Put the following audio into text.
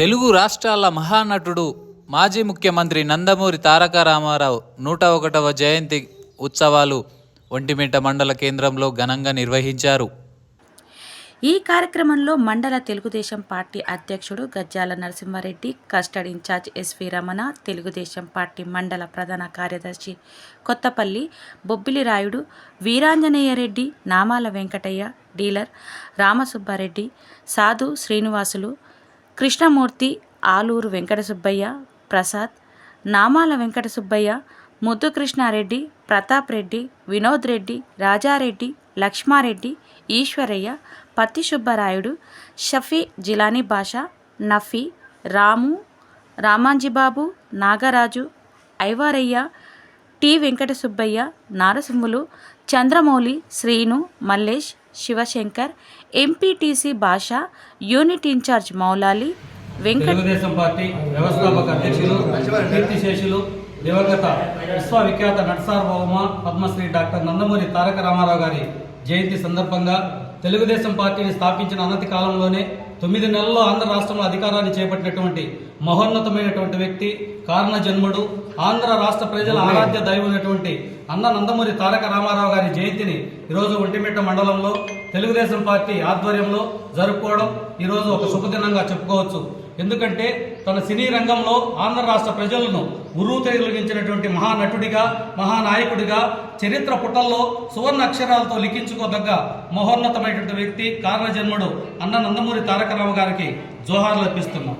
తెలుగు రాష్ట్రాల మహానటుడు మాజీ ముఖ్యమంత్రి నందమూరి తారక రామారావు నూట ఒకటవ జయంతి ఉత్సవాలు ఒంటిమిట్ట మండల కేంద్రంలో ఘనంగా నిర్వహించారు. ఈ కార్యక్రమంలో మండల తెలుగుదేశం పార్టీ అధ్యక్షుడు Gajjala Narasimha Reddy custard in charge S V Ramana Telugu Desam party మండల ప్రధాన కార్యదర్శి కొత్తపల్లి బొబ్బిలి రాయుడు వీరాంజనేయరెడ్డి నామాల వెంకటయ్య డీలర్ రామసుబ్బారెడ్డి సాధు శ్రీనివాసులు కృష్ణమూర్తి ఆలూరు వెంకట సుబ్బయ్య ప్రసాద్ నామాల వెంకట సుబ్బయ్య ముద్దుకృష్ణారెడ్డి ప్రతాప్ రెడ్డి వినోద్ రెడ్డి రాజారెడ్డి లక్ష్మారెడ్డి ఈశ్వరయ్య పత్తి Subbarayudu Shafi Jilani Basha Nafi Ramu Ramanji Babu Nagaraju Aivarayya T Venkata Subbaiah Narasimhulu Chandramouli Srinu Mallesh Shivashankar MPTC Basha unit in charge Moulali Telugu Desam party వ్యవస్థాపక అధ్యక్షులు కీర్తిశేషులు దివంగత విశ్వవిఖ్యాత నటసార్వభౌమ పద్మశ్రీ డాక్టర్ నందమూరి తారక రామారావు గారి జయంతి సందర్భంగా తెలుగుదేశం పార్టీని స్థాపించిన అనతి కాలంలోనే తొమ్మిది నెలల్లో ఆంధ్ర రాష్ట్రంలో అధికారాన్ని చేపట్టినటువంటి మహోన్నతమైనటువంటి వ్యక్తి కారణ జన్ముడు ఆంధ్ర రాష్ట్ర ప్రజల ఆరాధ్య దైవమైనటువంటి అన్న నందమూరి తారక రామారావు గారి జయంతిని ఈరోజు ఒంటిమిట్ట మండలంలో తెలుగుదేశం పార్టీ ఆధ్వర్యంలో జరుపుకోవడం ఈరోజు ఒక శుభదినంగా చెప్పుకోవచ్చు. ఎందుకంటే తన సినీ రంగంలో ఆంధ్ర రాష్ట్ర ప్రజలను ఉరువు తొలగించినటువంటి మహానటుడిగా మహానాయకుడిగా చరిత్ర పుటల్లో సువర్ణ అక్షరాలతో లిఖించుకోదగ్గ మహోన్నతమైనటువంటి వ్యక్తి కారణజన్ముడు అన్న నందమూరి తారక తారకరావు గారికి జోహార్లు అర్పిస్తున్నాం.